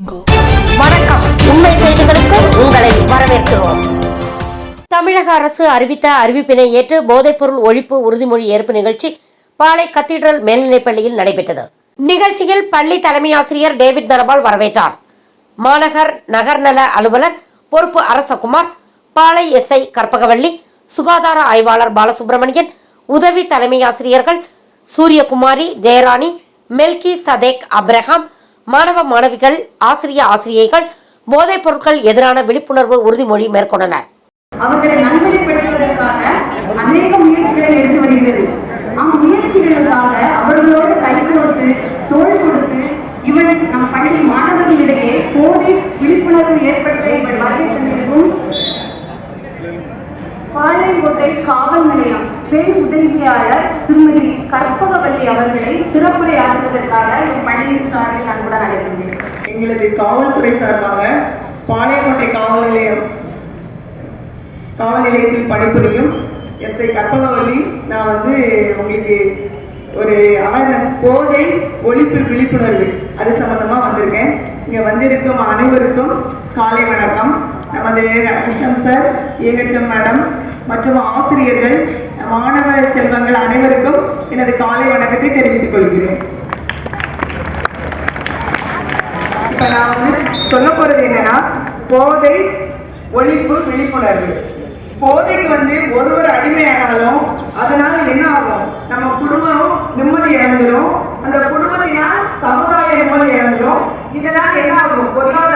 வணக்கம். உண்மை செய்திகளுக்கு உங்களை வரவேற்கிறோம். தமிழக அரசு அறிவித்த அறிவிப்பினை ஏற்று போதைப்பொருள் ஒழிப்பு உறுதிமொழி ஏற்பு நிகழ்ச்சி பாளை கத்தீட்ரல் மேல்நிலைப்பள்ளியில் நடைபெற்றது. நிகழ்ச்சியில் பள்ளி தலைமை ஆசிரியர் டேவிட் தனபால் வரவேற்றார். மாநகர் நகர்நல அலுவலர் பொறுப்பு அரசகுமார் பாளை எஸ்ஐ கற்பகவள்ளி சுகாதார ஆய்வாளர் பாலசுப்ரமணியன் உதவி தலைமை ஆசிரியர்கள் சூரியகுமாரி ஜெயராணி மெல்கி சதேக் அப்ரஹாம் மாணவ மாணவிகள் ஆசிரிய ஆசிரியைகள் போதைப் பொருட்கள் எதிரான விழிப்புணர்வு உறுதிமொழி மேற்கொண்டனர். அவர்களை நல்வழிப்படுத்துவதற்காக அநேக முயற்சிகளை எடுத்து வருகிறது. அம்முயற்சிகளுக்காக அவர்களோடு கை கொடுத்து தோல் கொடுத்து இவள் நம் பள்ளி மாணவர்களிடையே போதை விழிப்புணர்வு ஏற்படுத்த இவள் வருகை தந்திருக்கும் பாளையங்கோட்டை காவல் நிலையம். பெண் உதவியாளர் திருமதி கற்பகவல்லி அவர்களை சிறப்புரையாற்றுவதற்காக என் பள்ளியின் சார்பில் அன்புடன் அழைக்கின்றேன். எங்களது காவல்துறை சார்பாக பாளையங்கோட்டை காவல் நிலையம் காவல் நிலையத்தில் பணிபுரியும் எத்தை கற்பகவல்லி நான் வந்து உங்களுக்கு ஒரு அவேர்னஸ் போதை ஒழிப்பு விழிப்புணர்வு அது சம்பந்தமா வந்திருக்கேன். இங்க வந்திருக்கும் அனைவருக்கும் காலை வணக்கம். நமது ஹெச்எம் சார் ஏஹெச்எம் மேடம் மற்றும் ஆசிரியர்கள் மாணவ செல்வங்கள் அனைவருக்கும் எனது காலை வணக்கத்தை தெரிவித்துக் கொள்கிறேன். இப்ப நான் வந்து சொல்ல போறது என்னன்னா போதை ஒழிப்பு விழிப்புணர்வு. போதைக்கு வந்து ஒருவர் அடிமையானாலும் அதனால என்ன ஆகும்? நம்ம குடும்பம் நிம்மதி இழந்துடும் அந்த குடும்பத்தினால் சமுதாய நிம்மதி இழந்துடும் இதனால என்ன ஆகும்? பொருளாதார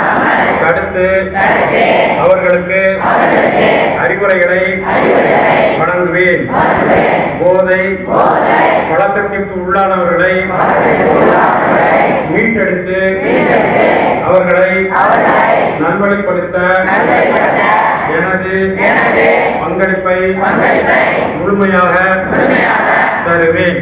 தடுத்து அவர்களுக்கு அறிவுரைகளை வழங்குவேன். போதை பழக்கத்திற்கு உள்ளானவர்களை மீட்டெடுத்து அவர்களை நல்வழிப்படுத்த எனது பங்களிப்பை முழுமையாக தருவேன்.